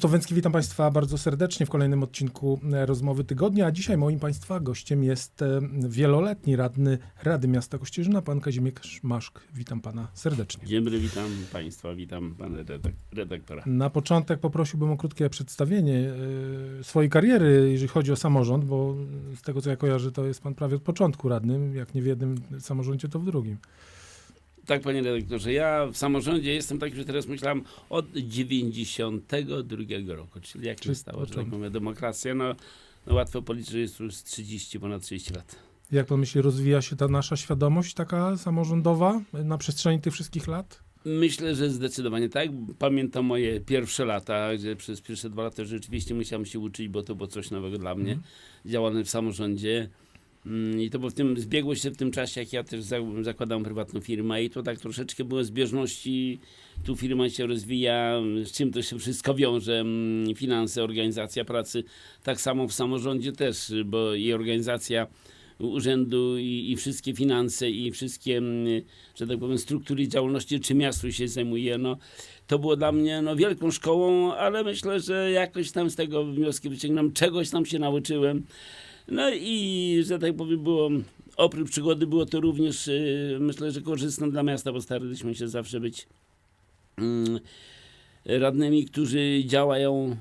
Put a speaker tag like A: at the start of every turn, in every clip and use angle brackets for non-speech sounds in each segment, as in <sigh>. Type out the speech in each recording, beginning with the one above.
A: Krzysztof Węcki, witam Państwa bardzo serdecznie w kolejnym odcinku e, Rozmowy Tygodnia. A dzisiaj moim Państwa gościem jest e, wieloletni radny Rady Miasta Kościerzyna, pan Kazimierz Maszk. Witam Pana serdecznie.
B: Dzień dobry, witam Państwa, witam Pana redak- redaktora.
A: Na początek poprosiłbym o krótkie przedstawienie e, swojej kariery, jeżeli chodzi o samorząd, bo z tego co ja kojarzę, to jest Pan prawie od początku radnym, jak nie w jednym samorządzie, to w drugim.
B: Tak, panie redaktorze, ja w samorządzie jestem tak, że teraz myślałem od 92 roku, czyli jak się stało, że tak mówię, demokracja, no, no łatwo policzyć, że jest już 30, ponad 30 lat.
A: Jak Pan myśli, rozwija się ta nasza świadomość taka samorządowa na przestrzeni tych wszystkich lat?
B: Myślę, że zdecydowanie tak. Pamiętam moje pierwsze lata, gdzie przez pierwsze dwa lata rzeczywiście musiałem się uczyć, bo to było coś nowego dla mnie. Działany w samorządzie. Mm, I to było w tym, zbiegło się w tym czasie, jak ja też za, zakładałem prywatną firmę i to tak troszeczkę było zbieżności. Tu firma się rozwija, z czym to się wszystko wiąże, mm, finanse, organizacja pracy. Tak samo w samorządzie też, bo i organizacja urzędu i, i wszystkie finanse i wszystkie, mm, że tak powiem, struktury działalności, czy miasto się zajmuje, no to było dla mnie no, wielką szkołą, ale myślę, że jakoś tam z tego wnioski wyciągnąłem, czegoś tam się nauczyłem. No i, że tak powiem, było, oprócz przygody było to również, y, myślę, że korzystne dla miasta, bo staraliśmy się zawsze być mm, radnymi, którzy działają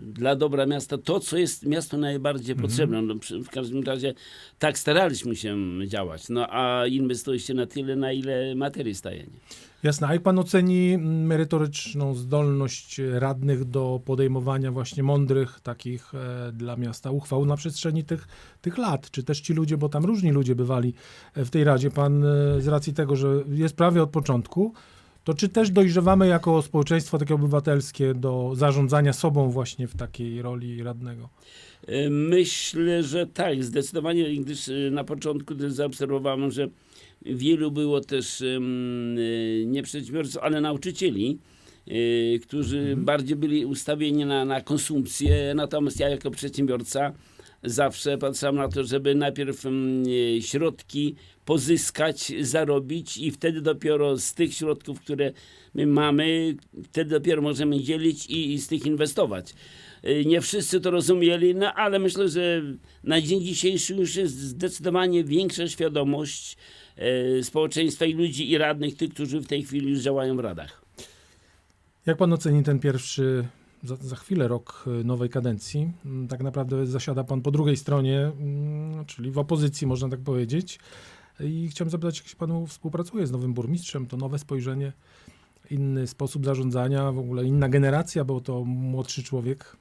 B: dla dobra miasta, to co jest miastu najbardziej potrzebne. No, w każdym razie tak staraliśmy się działać, no a inwestuje się na tyle, na ile materii staje. Nie?
A: Jasne. A jak pan oceni merytoryczną zdolność radnych do podejmowania właśnie mądrych takich e, dla miasta uchwał na przestrzeni tych, tych lat? Czy też ci ludzie, bo tam różni ludzie bywali e, w tej Radzie, pan e, z racji tego, że jest prawie od początku, to czy też dojrzewamy jako społeczeństwo takie obywatelskie do zarządzania sobą właśnie w takiej roli radnego?
B: E, Myślę, że tak, zdecydowanie, gdyż e, na początku też zaobserwowałem, że wielu było też e, nie przedsiębiorców, ale nauczycieli, którzy bardziej byli ustawieni na, na konsumpcję, natomiast ja jako przedsiębiorca zawsze patrzyłem na to, żeby najpierw środki pozyskać, zarobić i wtedy dopiero z tych środków, które my mamy, wtedy dopiero możemy dzielić i, i z tych inwestować. Y, Nie wszyscy to rozumieli, no ale myślę, że na dzień dzisiejszy już jest zdecydowanie większa świadomość e, społeczeństwa i ludzi i radnych, tych, którzy w tej chwili już działają w radach.
A: Jak pan oceni ten pierwszy, za, za chwilę rok y, nowej kadencji? Mm, Tak naprawdę zasiada pan po drugiej stronie, mm, czyli w opozycji, można tak powiedzieć. I chciałem zapytać, jak się panu współpracuje z nowym burmistrzem? To nowe spojrzenie, inny sposób zarządzania, w ogóle inna generacja, bo to młodszy człowiek.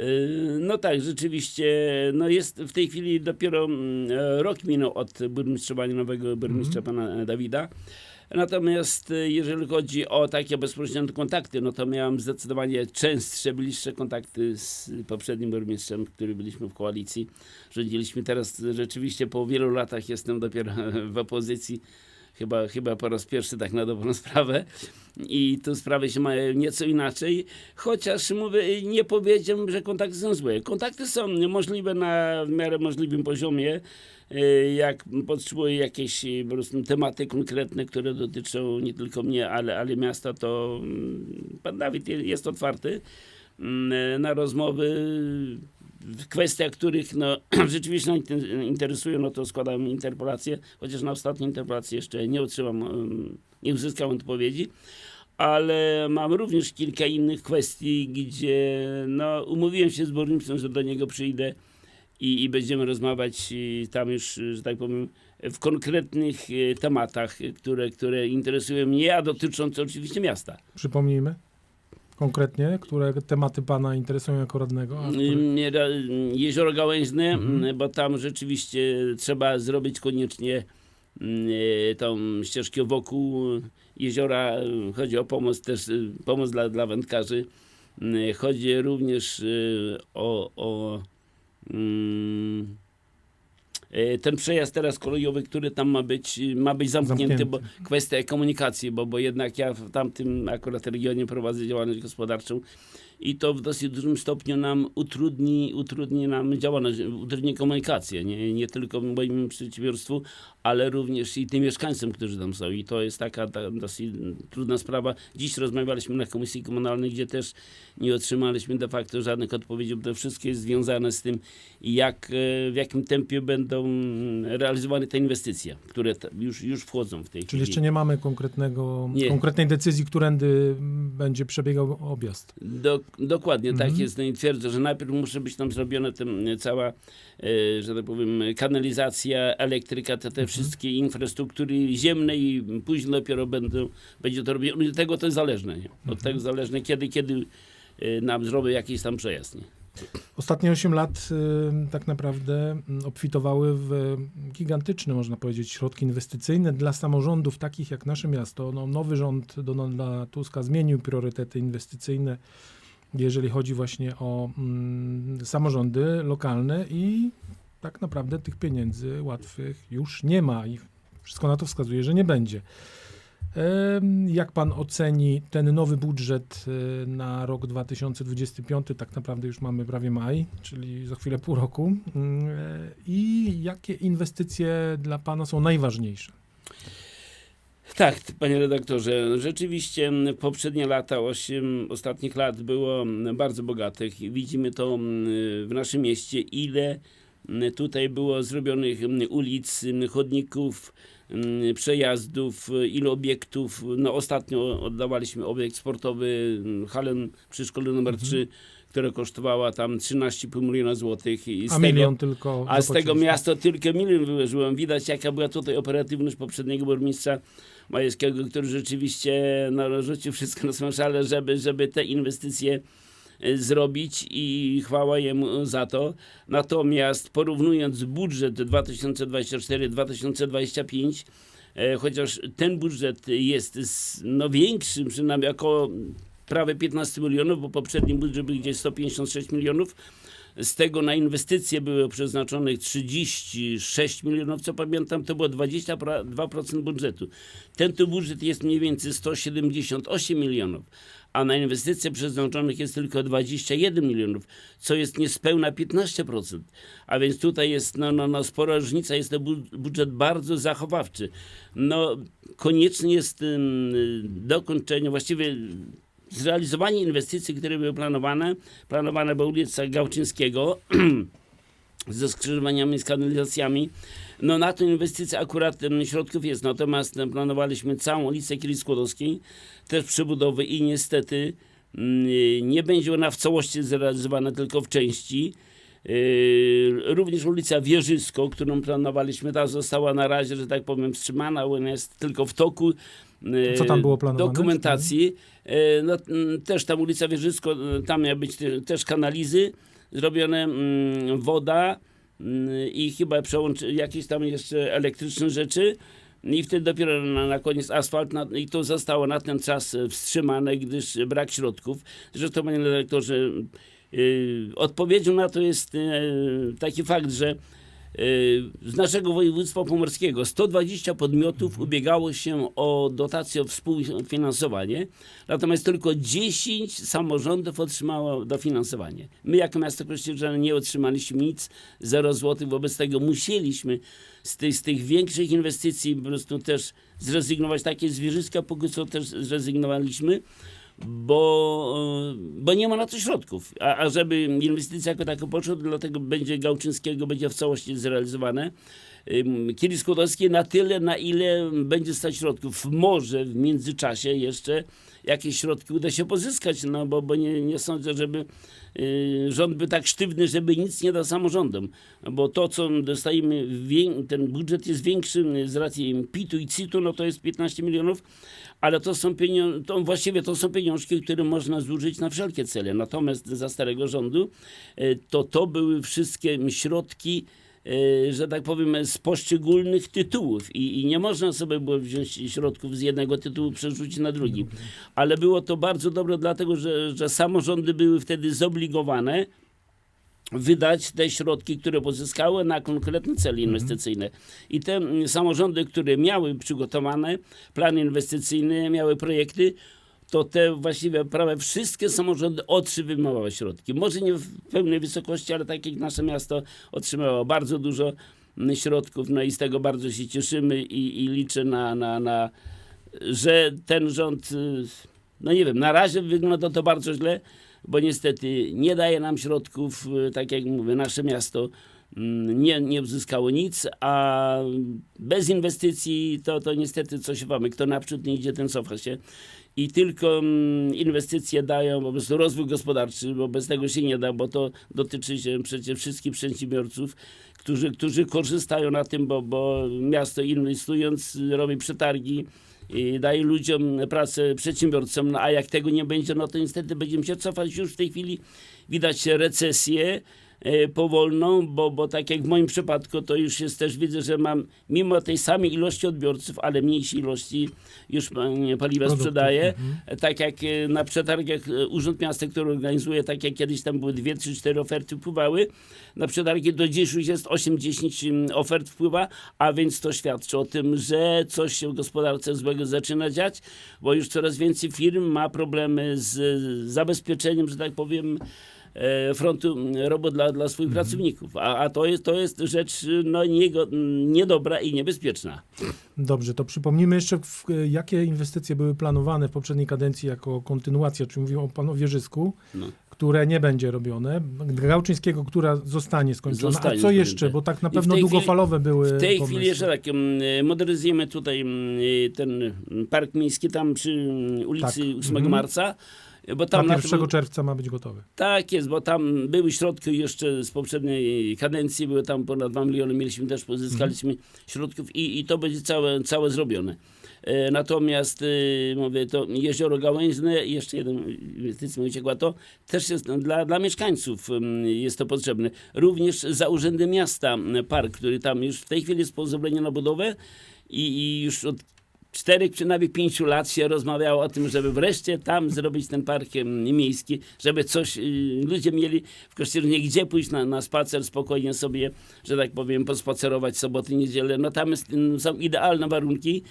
B: Y, No tak, rzeczywiście, no jest w tej chwili dopiero mm, rok minął od burmistrzowania nowego burmistrza pana Dawida. Natomiast y, jeżeli chodzi o takie bezpośrednie kontakty, no to miałem zdecydowanie częstsze, bliższe kontakty z poprzednim burmistrzem, który byliśmy w koalicji. Rządziliśmy teraz rzeczywiście po wielu latach, jestem dopiero <laughs> w opozycji. Chyba, chyba po raz pierwszy tak na dobrą <laughs> sprawę. I tu sprawy się mają nieco inaczej. Chociaż mówię, nie powiedziałbym, że kontakty są złe. Kontakty są możliwe na w miarę możliwym poziomie. Y, Jak potrzebuję jakieś y, po prostu tematy konkretne, które dotyczą nie tylko mnie, ale, ale miasta, to mm, pan Dawid je- jest otwarty mm, na rozmowy w kwestiach, których no, <clears throat> rzeczywiście interesują, no to składam interpelację, chociaż na ostatnią interpelację jeszcze nie otrzymam, em, nie uzyskałem odpowiedzi, ale mam również kilka innych kwestii, gdzie no, umówiłem się z burmistrzem, że do niego przyjdę i, i będziemy rozmawiać i tam już, że tak powiem, w konkretnych e, tematach, które, które interesują mnie, a dotyczące oczywiście miasta.
A: Przypomnijmy konkretnie, które tematy pana interesują jako radnego. Które...
B: Mm, Jezioro Gałęźne,
A: Mhm.
B: mm, bo tam rzeczywiście trzeba zrobić koniecznie mm, e, tą ścieżkę wokół jeziora. Chodzi o pomoc też, y, pomoc dla, dla wędkarzy. Mm, Chodzi również y, o, o mm, e, ten przejazd teraz kolejowy, który tam ma być, ma być zamknięty,
A: Zamknięty.
B: bo kwestia komunikacji, bo, bo jednak ja w tamtym akurat regionie prowadzę działalność gospodarczą i to w dosyć dużym stopniu nam utrudni, utrudni nam działalność, utrudni komunikację, nie, nie tylko moim przedsiębiorstwu, ale również i tym mieszkańcom, którzy tam są. I to jest taka ta, dosyć trudna sprawa. Dziś rozmawialiśmy na Komisji Komunalnej, gdzie też nie otrzymaliśmy de facto żadnych odpowiedzi, bo to wszystko jest związane z tym, jak, e, w jakim tempie będą realizowane te inwestycje, które już, już wchodzą w tej
A: Czyli
B: chwili.
A: jeszcze nie mamy konkretnego,
B: Nie.
A: konkretnej decyzji, którędy będzie przebiegał objazd.
B: Do, dokładnie,
A: Mhm.
B: tak jest. No i twierdzę, że najpierw musi być tam zrobiona tym, e, cała, e, że tak powiem, kanalizacja, elektryka, te, te
A: Mhm.
B: wszystkie infrastruktury ziemne i później dopiero będą, będzie to robione. Od tego to jest zależne. Nie? Od
A: Mhm.
B: tego zależne, kiedy, kiedy e, nam zrobią jakiś tam przejazd. Nie?
A: Ostatnie 8 lat y, tak naprawdę y, obfitowały w gigantyczne, można powiedzieć, środki inwestycyjne dla samorządów takich jak nasze miasto. No, nowy rząd Donalda Tuska zmienił priorytety inwestycyjne, jeżeli chodzi właśnie o mm, samorządy lokalne i tak naprawdę tych pieniędzy łatwych już nie ma i wszystko na to wskazuje, że nie będzie. Jak pan oceni ten nowy budżet y, na rok 2025? Tak naprawdę już mamy prawie maj, czyli za chwilę pół roku. Mm, e, I jakie inwestycje dla pana są najważniejsze?
B: Tak, panie redaktorze, rzeczywiście m, poprzednie lata, 8 ostatnich lat było m, bardzo bogatych. Widzimy to m, w naszym mieście, ile tutaj było zrobionych ulic, chodników, przejazdów, ile obiektów. No ostatnio oddawaliśmy obiekt sportowy Halen przy szkole numer 3, która kosztowała tam 13,5 miliona złotych. I z
A: A
B: tego-
A: milion tylko.
B: a z tego miasto tylko milion wyłożyłem. Widać, jaka była tutaj operatywność poprzedniego burmistrza Majewskiego, który rzeczywiście no, rzucił wszystko na swoją szalę, żeby, żeby te inwestycje e, zrobić i chwała jemu za to. Natomiast porównując budżet 2024-2025, e, chociaż ten budżet jest no, większy, przynajmniej około prawie 15 milionów, bo poprzedni budżet był gdzieś 156 milionów, z tego na inwestycje było przeznaczonych 36 milionów, co pamiętam, to było 22% budżetu. Ten tu budżet jest mniej więcej 178 milionów, a na inwestycje przeznaczonych jest tylko 21 milionów, co jest niespełna 15%. A więc tutaj jest no, no, no, spora różnica, jest to bu- budżet bardzo zachowawczy. No, konieczne jest ym, dokończenie, właściwie zrealizowanie inwestycji, które były planowane. Planowane była ulica Gałczyńskiego <clears throat> ze skrzyżowaniami, z kanalizacjami. No na tę inwestycję akurat środków jest, natomiast planowaliśmy całą ulicę Kili też przebudowy i niestety mm, nie będzie ona w całości zrealizowana, tylko w części. Yy, również ulica Wieżysko, którą planowaliśmy, ta została na razie, że tak powiem, wstrzymana, ona jest tylko w toku
A: Co tam było planowane?
B: dokumentacji. Yy, No, mm, też tam ulica Wieżysko, yy, tam miały być te- też kanalizy zrobione, mm, woda mm, i chyba przełączy, jakieś tam jeszcze elektryczne rzeczy. I wtedy dopiero na, na koniec asfalt na, i to zostało na ten czas e, wstrzymane, gdyż brak środków. Zresztą, panie dyrektorze, yy, odpowiedzią na to jest yy, taki fakt, że z naszego województwa pomorskiego 120 podmiotów ubiegało się o dotację, o współfinansowanie, natomiast tylko 10 samorządów otrzymało dofinansowanie. My jako miasto Kościerzane nie otrzymaliśmy nic, 0 zł, wobec tego musieliśmy z tych, z tych większych inwestycji po prostu też zrezygnować. Takie zwierzyska póki co też zrezygnowaliśmy bo, bo nie ma na to środków. A, a żeby inwestycja jako taka poszła, dlatego będzie Gałczyńskiego będzie w całości zrealizowane. Kili Skłodowskie na tyle, na ile będzie stać środków. Może w międzyczasie jeszcze jakieś środki uda się pozyskać, no bo, bo nie, nie sądzę, żeby y, rząd był tak sztywny, żeby nic nie dał samorządom. Bo to, co dostajemy, ten budżet jest większy z racji PIT-u i CIT-u, no to jest 15 milionów, ale to są pieniądze, to właściwie to są pieniążki, które można zużyć na wszelkie cele. Natomiast za starego rządu e, to to były wszystkie środki, że tak powiem, z poszczególnych tytułów I, i nie można sobie było wziąć środków z jednego tytułu, przerzucić na drugi. Ale było to bardzo dobre, dlatego że, że samorządy były wtedy zobligowane wydać te środki, które pozyskały na konkretne cele inwestycyjne. I te mm, samorządy, które miały przygotowane plany inwestycyjne, miały projekty, to te właściwie prawie wszystkie samorządy otrzymywały środki. Może nie w pełnej wysokości, ale tak jak nasze miasto otrzymało bardzo dużo mm, środków, no i z tego bardzo się cieszymy i, i liczę na, na, na, że ten rząd, y, no nie wiem, na razie wygląda to bardzo źle, bo niestety nie daje nam środków, y, tak jak mówię, nasze miasto mm, nie, nie uzyskało nic, a bez inwestycji to, to niestety coś mamy. Kto naprzód nie idzie, ten cofa się. I tylko mm, inwestycje dają po prostu rozwój gospodarczy, bo bez tego się nie da, bo to dotyczy się przecież wszystkich przedsiębiorców, którzy, którzy korzystają na tym, bo, bo miasto inwestując robi przetargi, i daje ludziom pracę, przedsiębiorcom, no a jak tego nie będzie, no to niestety będziemy się cofać. Już w tej chwili widać recesję powolną, bo, bo tak jak w moim przypadku, to już jest też widzę, że mam mimo tej samej ilości odbiorców, ale mniejszej ilości już e, paliwa
A: Produktów,
B: sprzedaję.
A: mhm.
B: E, Tak jak e, na przetargach e, Urząd Miasta, który organizuje, tak jak kiedyś tam były dwie, trzy, cztery oferty wpływały, na przetargi do dziś już jest 8-10 ofert wpływa, a więc to świadczy o tym, że coś się w gospodarce złego zaczyna dziać, bo już coraz więcej firm ma problemy z zabezpieczeniem, że tak powiem, e, frontu robót dla, dla swoich pracowników. A, a to, jest, to jest rzecz no, niego, niedobra i niebezpieczna.
A: Dobrze, to przypomnijmy jeszcze, w, jakie inwestycje były planowane w poprzedniej kadencji jako kontynuacja, czyli mówimy o panu Wierzysku,
B: No.
A: które nie będzie robione, Gałczyńskiego, która zostanie skończona,
B: Zostanie
A: a co jeszcze, bo tak na pewno
B: tej chwili-
A: długofalowe były
B: W tej
A: pomysły.
B: chwili jeszcze tak, mm, modernizujemy tutaj mm, ten park miejski tam przy mm, ulicy
A: Tak.
B: 8
A: Mhm.
B: Bo tam
A: Na
B: na
A: 1
B: tym-
A: czerwca ma być gotowy.
B: Tak jest, bo tam były środki jeszcze z poprzedniej kadencji, były tam ponad 2 miliony, mieliśmy też, pozyskaliśmy środków i, i to będzie całe, całe zrobione. E, natomiast e, mówię, to jezioro Gałęźne, jeszcze jeden inwestycja uciekła, to też jest dla, dla mieszkańców jest to potrzebne. Również za Urzędem Miasta park, który tam już w tej chwili jest pozwolenie na budowę i, i już od czterech, przynajmniej pięciu lat się rozmawiało o tym, żeby wreszcie tam zrobić ten park miejski, żeby coś y, ludzie mieli w Kościerzynie gdzie pójść na, na spacer, spokojnie sobie, że tak powiem, pospacerować soboty, niedzielę. No tam jest, mm, są idealne warunki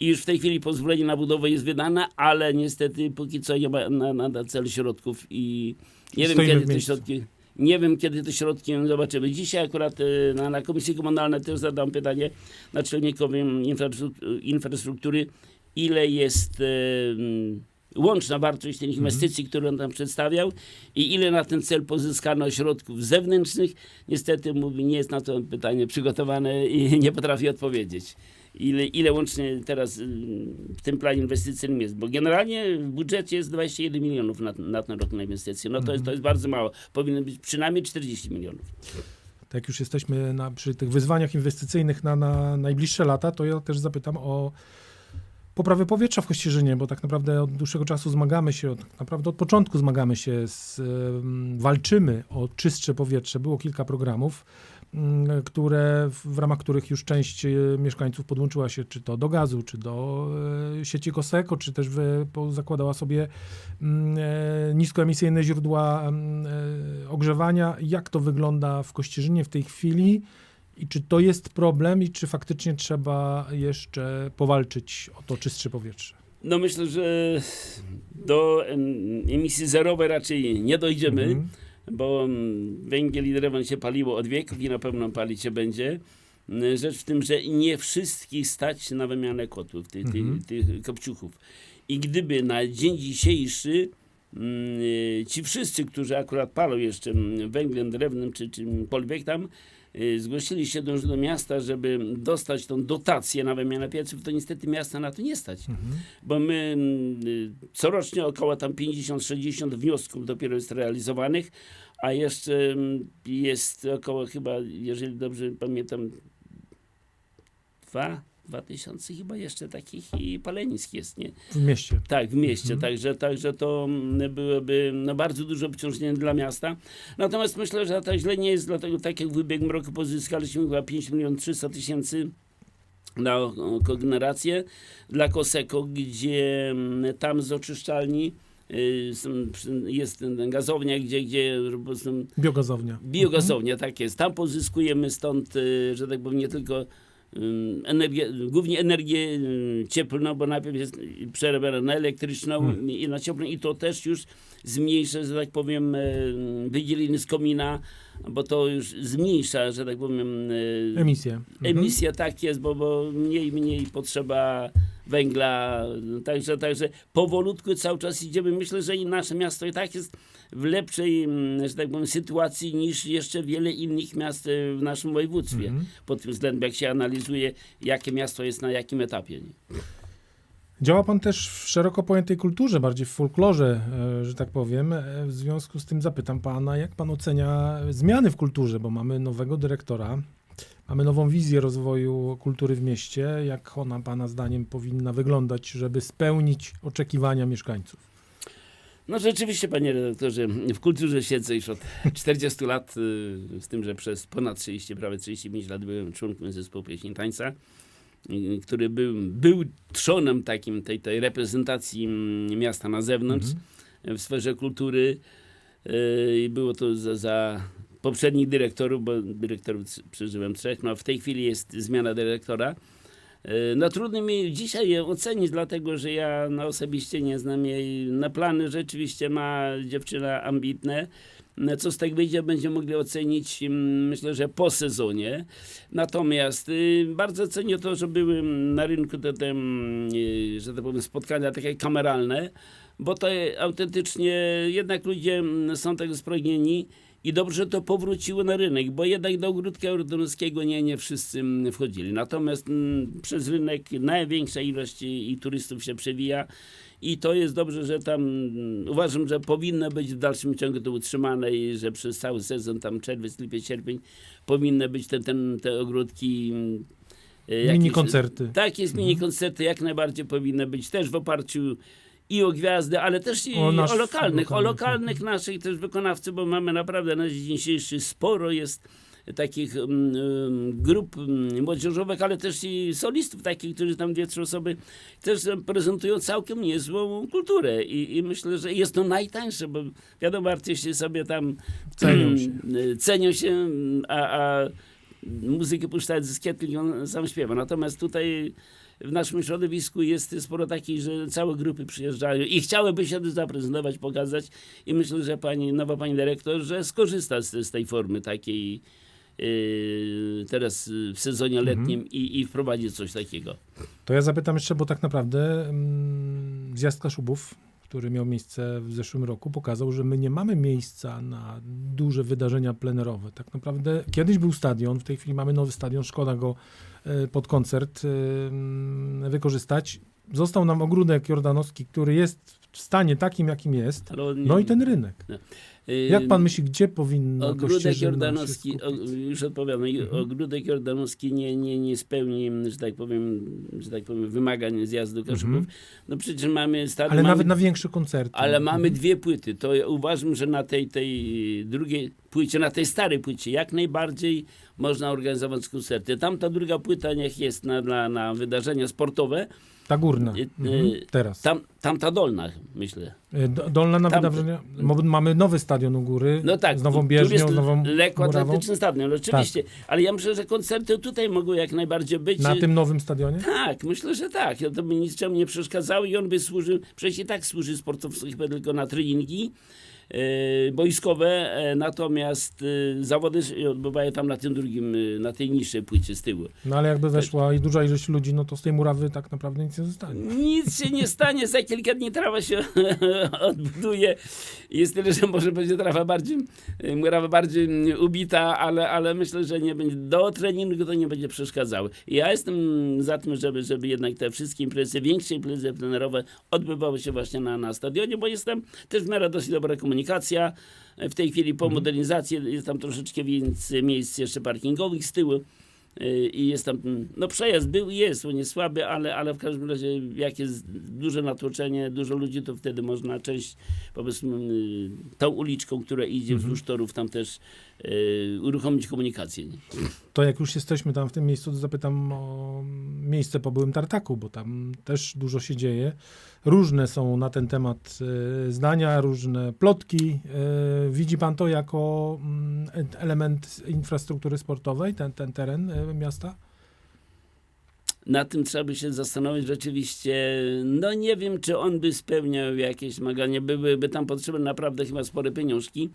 B: i już w tej chwili pozwolenie na budowę jest wydane, ale niestety póki co nie ma na, na, na cel środków i nie wiem
A: Stoimy w
B: kiedy te środki nie wiem, kiedy te środki zobaczymy. Dzisiaj akurat e, na, na Komisji Komunalnej też zadam pytanie naczelnikowi infrastruktury, ile jest e, mm, łączna wartość tych inwestycji, które on tam przedstawiał i ile na ten cel pozyskano środków zewnętrznych. Niestety mówi, nie jest na to pytanie przygotowane i <laughs> nie potrafi odpowiedzieć. Ile, ile łącznie teraz y, w tym planie inwestycyjnym jest? Bo generalnie w budżecie jest 21 milionów na, na ten rok na inwestycje. No to, jest, to jest bardzo mało. Powinno być przynajmniej 40 milionów.
A: Tak już jesteśmy na, przy tych wyzwaniach inwestycyjnych na, na najbliższe lata, to ja też zapytam o poprawę powietrza w Kościerzynie, bo tak naprawdę od dłuższego czasu zmagamy się, od, naprawdę od początku zmagamy się, z, walczymy o czystsze powietrze. Było kilka programów, które, w ramach których już część e, mieszkańców podłączyła się czy to do gazu, czy do e, sieci Koseko, czy też zakładała sobie mm, e, niskoemisyjne źródła mm, ogrzewania. Jak to wygląda w Kościerzynie w tej chwili? I czy to jest problem i czy faktycznie trzeba jeszcze powalczyć o to czystsze powietrze?
B: No myślę, że do em, emisji zerowej raczej nie dojdziemy.
A: Mhm.
B: Bo mm, węgiel i drewno się paliło od wieków i na pewno palić się będzie. Mm, Rzecz w tym, że nie wszystkich stać na wymianę kotłów, tych,
A: Mhm.
B: tych, tych kopciuchów. I gdyby na dzień dzisiejszy mm, ci wszyscy, którzy akurat palą jeszcze węglem, drewnem czy czymkolwiek tam, zgłosili się do Urzędu Miasta, żeby dostać tą dotację na wymianę pieców, to niestety miasta na to nie stać.
A: Mhm.
B: bo my mm, y, corocznie około tam 50-60 wniosków dopiero jest realizowanych, a jeszcze mm, jest około chyba, jeżeli dobrze pamiętam, dwa, dwa tysiące chyba jeszcze takich i palenisk jest, nie?
A: W mieście.
B: Tak, w mieście,
A: Mhm.
B: także, także to mm, byłoby no, bardzo duże obciążenie dla miasta. Natomiast myślę, że tak źle nie jest, dlatego tak jak w ubiegłym roku pozyskaliśmy chyba 5 milionów 300 tysięcy na kogenerację dla Koseko, gdzie mm, tam z oczyszczalni y, jest gazownia, gdzie, gdzie
A: Biogazownia.
B: biogazownia, tak jest. Tam pozyskujemy stąd, y, że tak powiem, nie tylko energię, głównie energię cieplną, bo najpierw jest przerabiana na elektryczną
A: Hmm.
B: i na cieplną i to też już zmniejsza, że tak powiem, wydzieliny z komina, bo to już zmniejsza, że tak powiem,
A: Emisję. Mhm.
B: emisja tak jest, bo, bo mniej, mniej potrzeba węgla, także, także powolutku cały czas idziemy. Myślę, że i nasze miasto i tak jest w lepszej, mm, że tak powiem, sytuacji niż jeszcze wiele innych miast e, w naszym województwie.
A: Mhm.
B: Pod tym względem, jak się analizuje, jakie miasto jest na jakim etapie. Nie?
A: Działa pan też w szeroko pojętej kulturze, bardziej w folklorze, e, że tak powiem. E, W związku z tym zapytam pana, jak pan ocenia zmiany w kulturze, bo mamy nowego dyrektora, mamy nową wizję rozwoju kultury w mieście. Jak ona pana zdaniem powinna wyglądać, żeby spełnić oczekiwania mieszkańców?
B: No rzeczywiście, panie redaktorze, w kulturze siedzę już od <laughs> 40 lat, y, z tym, że przez ponad 30, prawie 35 lat byłem członkiem zespołu pieśni tańca, y, który był, był trzonem takim tej, tej reprezentacji mm, miasta na zewnątrz w sferze kultury. Y, i było to za, za poprzednich dyrektorów, bo dyrektorów przeżyłem trzech, no w tej chwili jest zmiana dyrektora. Y, No trudno mi dzisiaj je ocenić, dlatego że ja no, osobiście nie znam jej. Na plany rzeczywiście ma dziewczyna ambitne. No, Co z tego wyjdzie, będziemy mogli ocenić, mm, myślę, że po sezonie. Natomiast y, bardzo cenię to, że były na rynku te, te mm, y, że tak powiem, spotkania takie kameralne, bo to autentycznie jednak ludzie mm, są tego spragnieni i dobrze że to powróciło na rynek, bo jednak do ogródka jordanowskiego nie, nie wszyscy mm, wchodzili. Natomiast mm, przez rynek największa ilość i, i turystów się przewija i to jest dobrze, że tam mm, uważam, że powinno być w dalszym ciągu to utrzymane i że przez cały sezon, tam czerwiec, lipiec, sierpień powinny być te, ten, te ogródki mm, e, jakieś-
A: Mini koncerty.
B: tak, jest mini koncerty, jak najbardziej powinny być też w oparciu i o gwiazdy, ale też i
A: O
B: o,
A: nasz-
B: lokalnych, o
A: lokalnych,
B: lokalnych naszych też wykonawców, bo mamy naprawdę na dzień dzisiejszy sporo jest takich mm, grup mm, młodzieżowych, ale też i solistów takich, którzy tam dwie, trzy osoby też prezentują całkiem niezłą kulturę i, i myślę, że jest to najtańsze, bo wiadomo, artyści sobie tam
A: Cenią się.
B: cenią się, a, a muzykę puszczać z kietli on sam śpiewa. Natomiast tutaj w naszym środowisku jest sporo takich, że całe grupy przyjeżdżają i chciałyby się zaprezentować, pokazać. I myślę, że pani, nowa pani dyrektor, że skorzysta z, z tej formy takiej yy, teraz w sezonie letnim i, i wprowadzi coś takiego.
A: To ja zapytam jeszcze, bo tak naprawdę mm, zjazd Kaszubów, który miał miejsce w zeszłym roku, pokazał, że my nie mamy miejsca na duże wydarzenia plenerowe. Tak naprawdę kiedyś był stadion, w tej chwili mamy nowy stadion, szkoda go e, pod koncert e, mm, wykorzystać. Został nam ogródek jordanowski, który jest w stanie takim, jakim jest. No i ten rynek. Jak pan myśli, gdzie powinno
B: Ogródek jordanowski, o, już odpowiadam,
A: Mhm.
B: ogródek jordanowski nie, nie, nie spełni, że tak powiem, że tak powiem, wymagań zjazdu Kaszubów. No przecież mamy
A: Mhm. Ale
B: mamy,
A: nawet na większe koncerty.
B: ale mamy dwie płyty. To ja uważam, że na tej, tej drugiej płycie, na tej starej płycie jak najbardziej można organizować koncerty. Tamta druga płyta niech jest na, na, na wydarzenia sportowe,
A: Ta górna.
B: Y, y,
A: Mhm. Teraz.
B: tam, tamta dolna, myślę.
A: Y, Do- Dolna na
B: Tam-
A: wydarzenia. Mamy nowy stadion u góry.
B: No tak,
A: z nową bieżnią, z nową murawą.
B: lekkoatletyczny stadion, oczywiście. Ale ja myślę, że koncerty tutaj mogą jak najbardziej być.
A: Na tym nowym stadionie?
B: Tak, myślę, że tak. To by niczemu nie przeszkadzało i on by służył, przecież i tak służy sportowcom chyba tylko na treningi boiskowe, e, natomiast e, zawody się odbywają tam na tym drugim, e, na tej niższej płycie z tyłu.
A: No ale jakby weszła i duża ilość ludzi, no to z tej murawy tak naprawdę nic nie zostanie.
B: Nic się nie stanie, za kilka dni trawa się <laughs> odbuduje. Jest tyle, że może będzie trawa bardziej, murawa bardziej mm, ubita, ale, ale myślę, że nie będzie, do treningu to nie będzie przeszkadzało. Ja jestem za tym, żeby, żeby jednak te wszystkie imprezy, większe imprezy plenerowe odbywały się właśnie na, na stadionie, bo jest tam też w miarę dosyć dobra komunikacja. W tej chwili po modernizacji jest tam troszeczkę więcej miejsc jeszcze parkingowych z tyłu. Y, i jest tam, no przejazd był i jest, on jest słaby, ale, ale w każdym razie jak jest duże natłoczenie, dużo ludzi, to wtedy można część, powiedzmy, y, tą uliczką, która idzie wzdłuż torów, tam też y, uruchomić komunikację. Nie?
A: To jak już jesteśmy tam w tym miejscu, to zapytam o miejsce po byłym tartaku, bo tam też dużo się dzieje. Różne są na ten temat e, zdania, różne plotki. E, Widzi pan to jako mm, element infrastruktury sportowej, ten, ten teren e, miasta?
B: Na tym trzeba by się zastanowić rzeczywiście. No nie wiem, czy on by spełniał jakieś wymagania. Byłyby tam potrzebne naprawdę chyba spore pieniążki,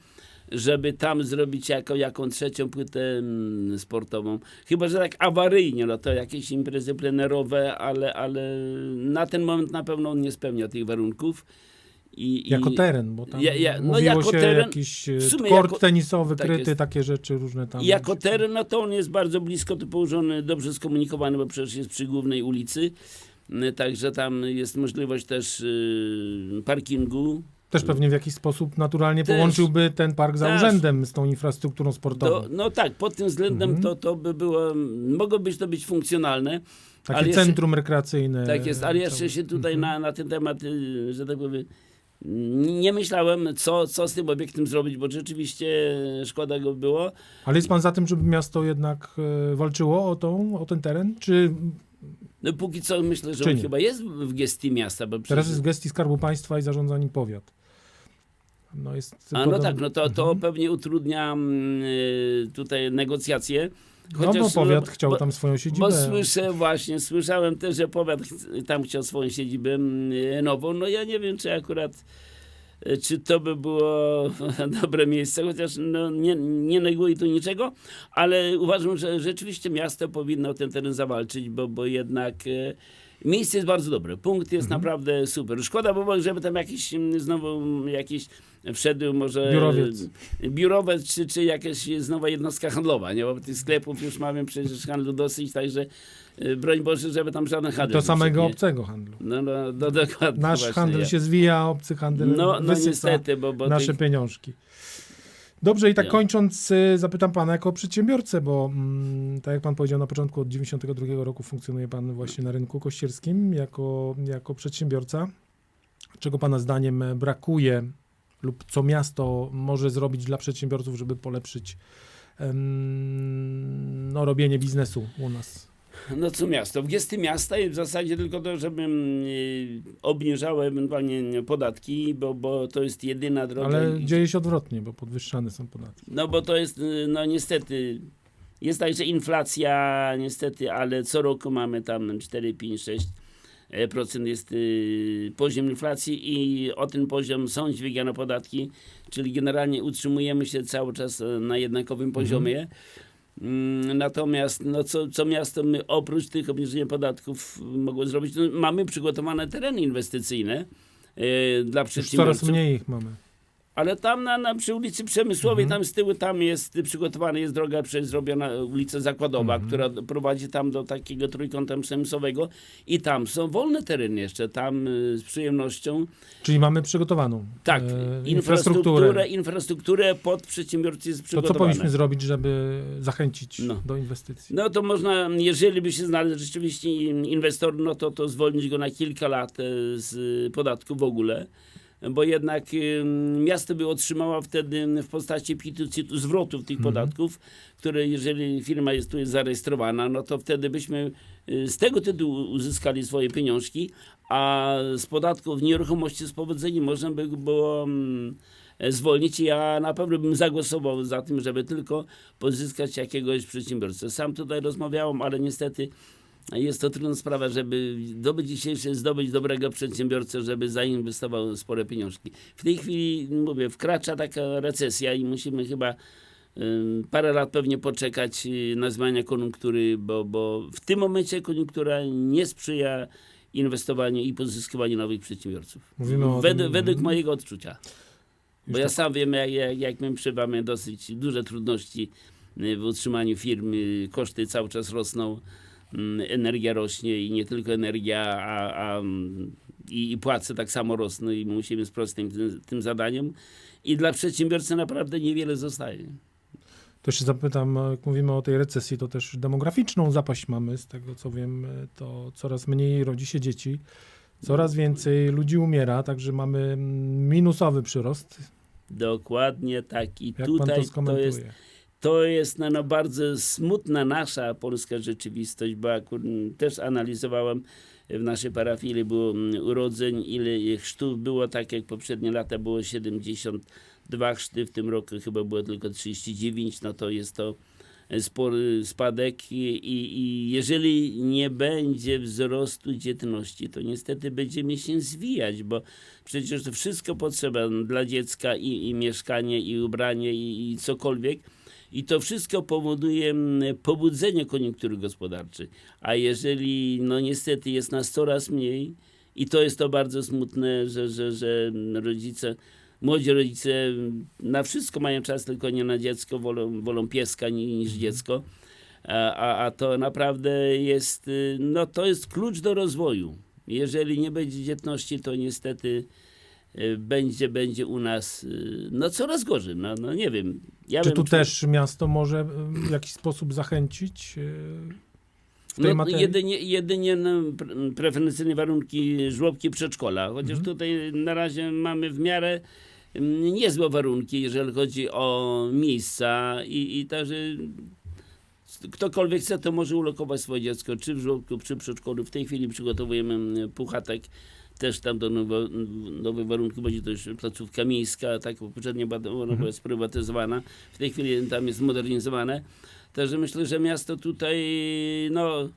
B: żeby tam zrobić jako, jaką trzecią płytę mm, sportową. Chyba, że tak awaryjnie, no to jakieś imprezy plenerowe, ale, ale na ten moment na pewno on nie spełnia tych warunków. I,
A: Jako
B: i,
A: teren, bo tam
B: Ja- ja- no
A: mówiło
B: jako
A: się
B: teren,
A: jakiś e, kort
B: jako-
A: tenisowy
B: tak
A: kryty,
B: jest.
A: takie rzeczy różne tam.
B: I jako teren, no to on jest bardzo blisko tu położony, dobrze skomunikowany, bo przecież jest przy głównej ulicy. Y, Także tam jest możliwość też y, parkingu.
A: Też pewnie w jakiś sposób naturalnie
B: Też.
A: połączyłby ten park za
B: Też.
A: urzędem z tą infrastrukturą sportową.
B: No tak, pod tym względem
A: Mhm.
B: to, to by było, mogło być to być funkcjonalne.
A: Takie
B: ale jeszcze-
A: centrum rekreacyjne.
B: Tak jest, ale jeszcze się tutaj
A: Mhm.
B: na, na ten temat, y, że tak powiem, nie myślałem, co, co z tym obiektem zrobić, bo rzeczywiście szkoda go było.
A: Ale jest pan za tym, żeby miasto jednak e, walczyło o, tą, o ten teren? Czy
B: No póki co myślę, że on chyba jest w gestii miasta. Bo
A: teraz
B: przecież-
A: jest w gestii Skarbu Państwa i zarządza nim powiat? No jest
B: A no tak, no to, to
A: Mhm.
B: pewnie utrudnia mm, y, tutaj negocjacje.
A: No bo powiat chciał
B: bo,
A: tam swoją siedzibę.
B: Bo słyszę właśnie, słyszałem też, że powiat tam chciał swoją siedzibę mm, nową. No ja nie wiem, czy akurat y, czy to by było <laughs> dobre miejsce, chociaż no, nie, nie neguję tu niczego, ale uważam, że rzeczywiście miasto powinno o ten teren zawalczyć, bo, bo jednak e, miejsce jest bardzo dobre. Punkt jest
A: Mhm.
B: naprawdę super. Szkoda by było, żeby tam jakiś mm, znowu jakiś wszedł może
A: Biurowiec.
B: biurowiec czy, czy jakaś nowa jednostka handlowa, nie? Bo tych sklepów już mamy przecież handlu dosyć, także e, broń Boże, żeby tam żaden handel
A: Do samego
B: nie?
A: obcego handlu.
B: No, no, no dokładnie.
A: Nasz
B: właśnie,
A: handel
B: ja.
A: się zwija, obcy handel
B: No, no niestety, bo, bo
A: nasze
B: tych,
A: pieniążki. Dobrze, i tak
B: Ja.
A: kończąc, y, zapytam pana jako przedsiębiorcę, bo mm, tak jak pan powiedział na początku, od 92 roku funkcjonuje pan właśnie na rynku kościerskim jako, jako przedsiębiorca. Czego pana zdaniem e, brakuje lub co miasto może zrobić dla przedsiębiorców, żeby polepszyć em, no, robienie biznesu u nas?
B: No co miasto? W gesty miasta i w zasadzie tylko to, żeby mm, y, obniżały ewentualnie podatki, bo, bo to jest jedyna droga.
A: Ale dzieje się odwrotnie, bo podwyższane są podatki.
B: No bo to jest, no niestety, jest tak, że inflacja niestety, ale co roku mamy tam 4, 5, 6 e, procent jest y, poziom inflacji i o ten poziom są dźwigane podatki, czyli generalnie utrzymujemy się cały czas e, na jednakowym poziomie. Mm, Natomiast no, co, co miasto my oprócz tych obniżenia podatków mogło zrobić? No, mamy przygotowane tereny inwestycyjne e, dla
A: Już
B: przedsiębiorców.
A: coraz mniej ich mamy.
B: Ale tam na, na, przy ulicy Przemysłowej,
A: Mhm.
B: tam z tyłu, tam jest przygotowana, jest droga przez zrobiona ulica Zakładowa,
A: Mhm.
B: która prowadzi tam do takiego trójkąta przemysłowego i tam są wolne tereny jeszcze, tam y, z przyjemnością.
A: Czyli mamy przygotowaną
B: Tak,
A: e,
B: infrastrukturę,
A: infrastrukturę.
B: infrastrukturę pod przedsiębiorcy jest
A: To co
B: przygotowana.
A: powinniśmy zrobić, żeby zachęcić
B: No.
A: do inwestycji?
B: No to można, jeżeli by się znalazł rzeczywiście inwestor, no to, to zwolnić go na kilka lat e, z podatku w ogóle. Bo jednak miasto by otrzymało wtedy w postaci pitu zwrotów tych
A: Mhm.
B: podatków, które jeżeli firma jest tu jest zarejestrowana, no to wtedy byśmy y, z tego tytułu uzyskali swoje pieniążki, a z podatków nieruchomości z powodzeniem można by było zwolnić. Ja na pewno bym zagłosował za tym, żeby tylko pozyskać jakiegoś przedsiębiorcę. Sam tutaj rozmawiałem, ale niestety jest to trudna sprawa, żeby dobyć dzisiejszy zdobyć dobrego przedsiębiorcę, żeby zainwestował spore pieniążki. W tej chwili, mówię, wkracza taka recesja i musimy chyba parę lat pewnie poczekać y, na zmianę koniunktury, bo, bo w tym momencie koniunktura nie sprzyja inwestowaniu i pozyskiwaniu nowych przedsiębiorców.
A: Mówimy o
B: Według, według mojego odczucia. Bo ja
A: tak-
B: sam wiem, jak, jak, jak my przybamy dosyć duże trudności y, w utrzymaniu firm, y, koszty cały czas rosną, energia rośnie i nie tylko energia, a, a mm, i, i płace tak samo rosną i musimy sprostać tym, tym zadaniem. I dla przedsiębiorcy naprawdę niewiele zostaje.
A: To się zapytam, jak mówimy o tej recesji, to też demograficzną zapaść mamy. Z tego co wiem, to coraz mniej rodzi się dzieci, coraz więcej ludzi umiera, także mamy mm, minusowy przyrost.
B: Dokładnie tak. I
A: Jak pan
B: tutaj
A: to
B: to jest? To jest no, no, bardzo smutna nasza polska rzeczywistość, bo akurat też analizowałem w naszej parafii, ile było mm, urodzeń, ile chrztów było, tak jak poprzednie lata było 72 chrzty, w tym roku chyba było tylko 39, no to jest to spory spadek i, i, i jeżeli nie będzie wzrostu dzietności, to niestety będziemy się zwijać, bo przecież to wszystko potrzeba dla dziecka i, i mieszkanie, i ubranie, i, i cokolwiek. I to wszystko powoduje mm, pobudzenie koniunktury gospodarczej. A jeżeli, no niestety, jest nas coraz mniej, i to jest to bardzo smutne, że, że, że rodzice, młodzi rodzice na wszystko mają czas, tylko nie na dziecko, wolą, wolą pieska ni- niż dziecko. A, a, to naprawdę jest, y, no to jest klucz do rozwoju. Jeżeli nie będzie dzietności, to niestety będzie, będzie u nas y, no coraz gorzej. No, no nie wiem. Ja
A: Czy tu
B: przy-
A: też miasto może e, w jakiś sposób zachęcić e,
B: No,
A: materii?
B: jedynie, jedynie no, pre- preferencyjne warunki żłobki przedszkola, chociaż
A: Mhm.
B: tutaj na razie mamy w miarę niezłe warunki, jeżeli chodzi o miejsca i, i także ktokolwiek chce, to może ulokować swoje dziecko, czy w żłobku, czy w przedszkolu. W tej chwili przygotowujemy puchatek, też tam do nowo, nowych warunków będzie to już placówka miejska, tak poprzednio była- ona
A: Mhm.
B: była sprywatyzowana, w tej chwili tam jest zmodernizowane. Także myślę, że miasto tutaj no,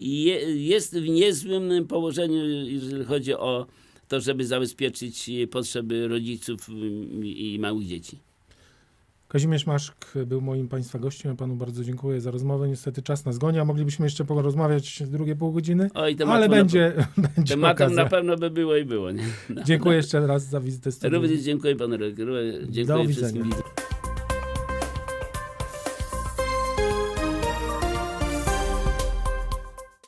B: je, jest w niezłym położeniu, jeżeli chodzi o to, żeby zabezpieczyć potrzeby rodziców i małych dzieci.
A: Kazimierz Maszk był moim Państwa gościem. Ja Panu bardzo dziękuję za rozmowę. Niestety czas nas goni, a moglibyśmy jeszcze porozmawiać drugie pół godziny,
B: Oj,
A: ale
B: na-
A: będzie, <laughs> będzie
B: Tematem
A: okazja.
B: na pewno by było i było. Nie?
A: Dziękuję jeszcze raz za wizytę.
B: Również dziękuję panu redaktorze. Dziękuję
A: Do
B: wszystkim
A: widzenia.